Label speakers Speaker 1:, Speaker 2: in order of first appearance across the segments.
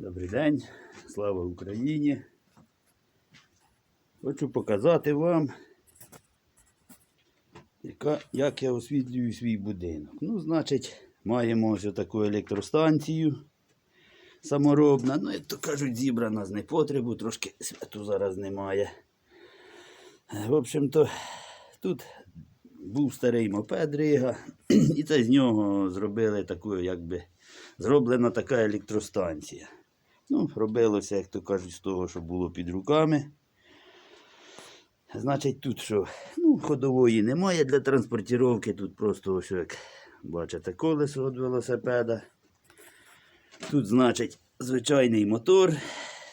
Speaker 1: Добрий день, слава Україні. Хочу показати вам, яка, як я освітлюю свій будинок. Ну, значить, маємо ось таку електростанцію саморобна. Ну, як то кажуть, зібрана з непотребу, трошки святу зараз немає. В общем-то, тут був старий мопед Рига, і це з нього зробили таку, якби, зроблена така електростанція. Ну, робилося, як то кажуть, з того, що було під руками. Значить, тут що? Ну, ходової немає для транспортировки. Тут просто ось, як бачите, колесо від велосипеда. Тут, значить, звичайний мотор,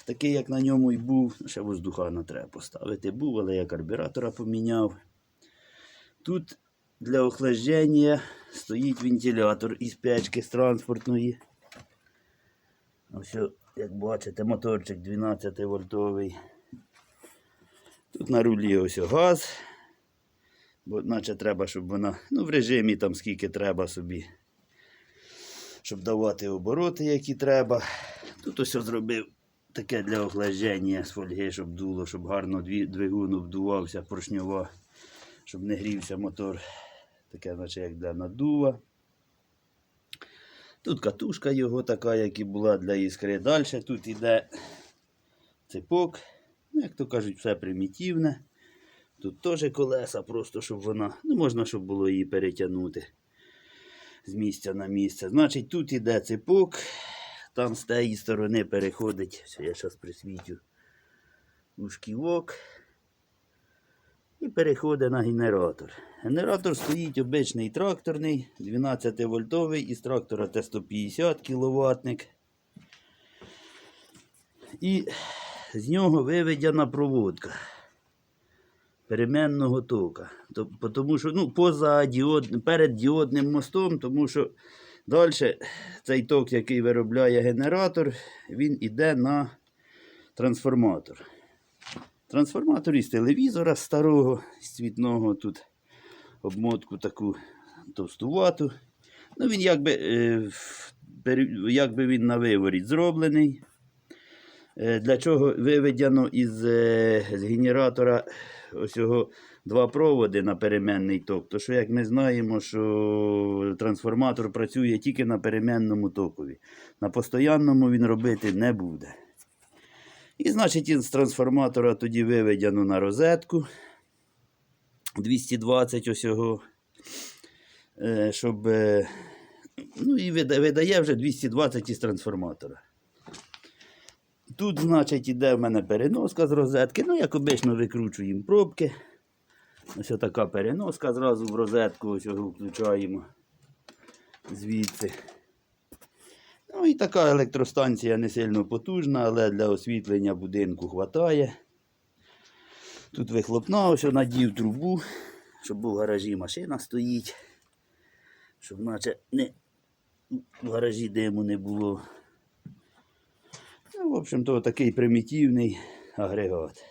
Speaker 1: такий, як на ньому і був. Ще воздухана треба поставити був, але я карбюратора поміняв. Тут для охлаждення стоїть вентилятор із печки з транспортної. Ось, як бачите, моторчик 12 вольтовий. Тут на рулі ось газ. Бо наче треба, щоб вона ну, в режимі там скільки треба собі. Щоб давати обороти, які треба. Тут ось зробив таке для охлаждення з фольги, щоб дуло, щоб гарно двигун обдувався, поршньова, щоб не грівся мотор. Таке, наче як для наддува. Тут катушка його така, як і була для іскри. Далі тут іде цепок. Ну, як то кажуть, все примітивне. Тут теж колеса, просто щоб вона. Ну, можна, щоб було її перетягнути з місця на місце. Значить, тут іде цепок, там з тієї сторони переходить. Все, я зараз присвітю у шківок. І переходить на генератор. Генератор стоїть обичний тракторний, 12 вольтовий із трактора Т150 кВт. І з нього виведена проводка переменного тока. Тому що ну, поза діод, перед діодним мостом, тому що далі цей ток, який виробляє генератор, він іде на трансформатор. Трансформатор із телевізора старого, з цвітного тут обмотку таку товстувату. Ну, він якби, е, якби він на виворіт зроблений. Е, Для чого виведено із е, з генератора ось два проводи на переменний ток. То що, як ми знаємо, що трансформатор працює тільки на переменному токові. На постоянному він робити не буде. І значить, із трансформатора тоді виведено на розетку 220 ось е, щоб. е, Ну і видає вже 220 із трансформатора. Тут, значить, іде в мене переноска з розетки. Ну, як обично, викручуємо пробки. Ось така переноска зразу в розетку, ось його включаємо звідси. Ну і така електростанція не сильно потужна, але для освітлення будинку вистачає. Тут вихлопна, ось надів трубу, щоб у гаражі машина стоїть, щоб наче не, в гаражі диму не було. Ну, в общем-то, такий примітивний агрегат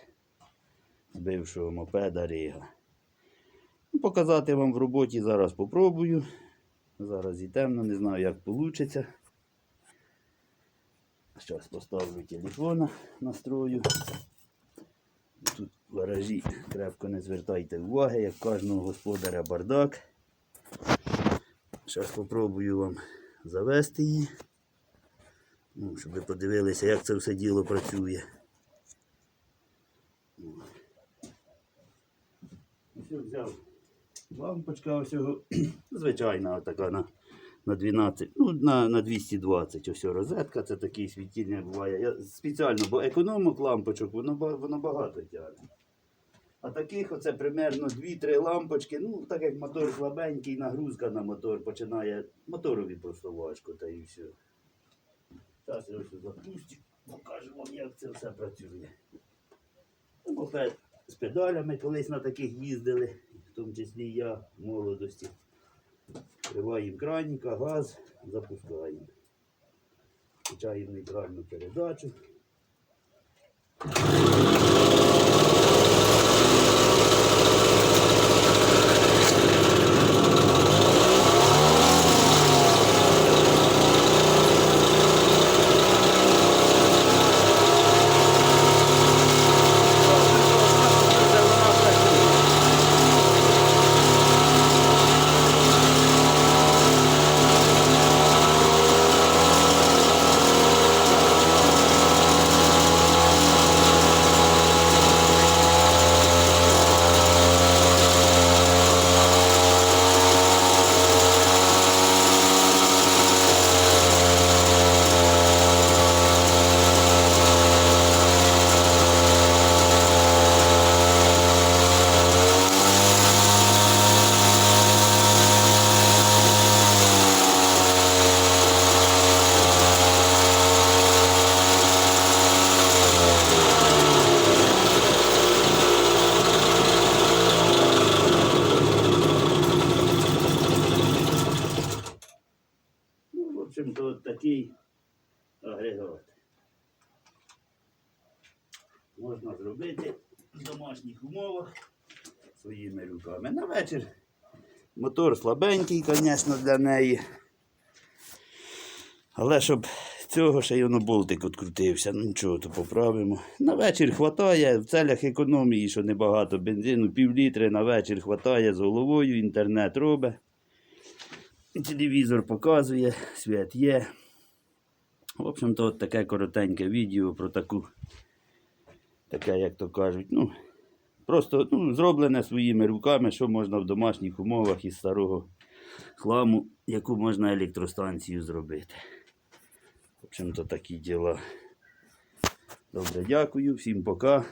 Speaker 1: бившого мопеда Рига. Ну, Показати вам в роботі зараз попробую. Зараз і темно, не знаю, як вийде. Зараз поставлю телефона, настрою. Тут в крепко не звертайте уваги, як кожного господаря бардак. Зараз спробую вам завести її. Ну, щоб ви подивилися, як це все діло працює. Ось взяв лампочка ось його, звичайна така на, на 12, ну на, на 220 ось розетка, це такий світильник буває. Я спеціально, бо економок лампочок, воно, воно багато тягне. А таких оце примерно 2-3 лампочки, ну так як мотор слабенький, нагрузка на мотор починає, моторові просто важко та і все. Зараз я ось запустю, покажу вам, як це все працює. Ну, Мопед з педалями колись на таких їздили, в тому числі я в молодості. Вкриваємо краніка, газ, запускаємо. Включаємо нейтральну передачу. Агрегат. Можна зробити в домашніх умовах своїми руками. На вечір мотор слабенький, звісно, для неї. Але щоб цього ще й відкрутився, ну нічого, то поправимо. На вечір хватає, в целях економії, що небагато бензину, пів літри на вечір хватає з головою, інтернет робить. Телевізор показує, світ є. В общем-то, от таке коротеньке відео про таку, таке, як то кажуть, ну, просто ну, зроблене своїми руками, що можна в домашніх умовах із старого хламу, яку можна електростанцію зробити. В общем-то, такі діла. Добре, дякую, всім пока.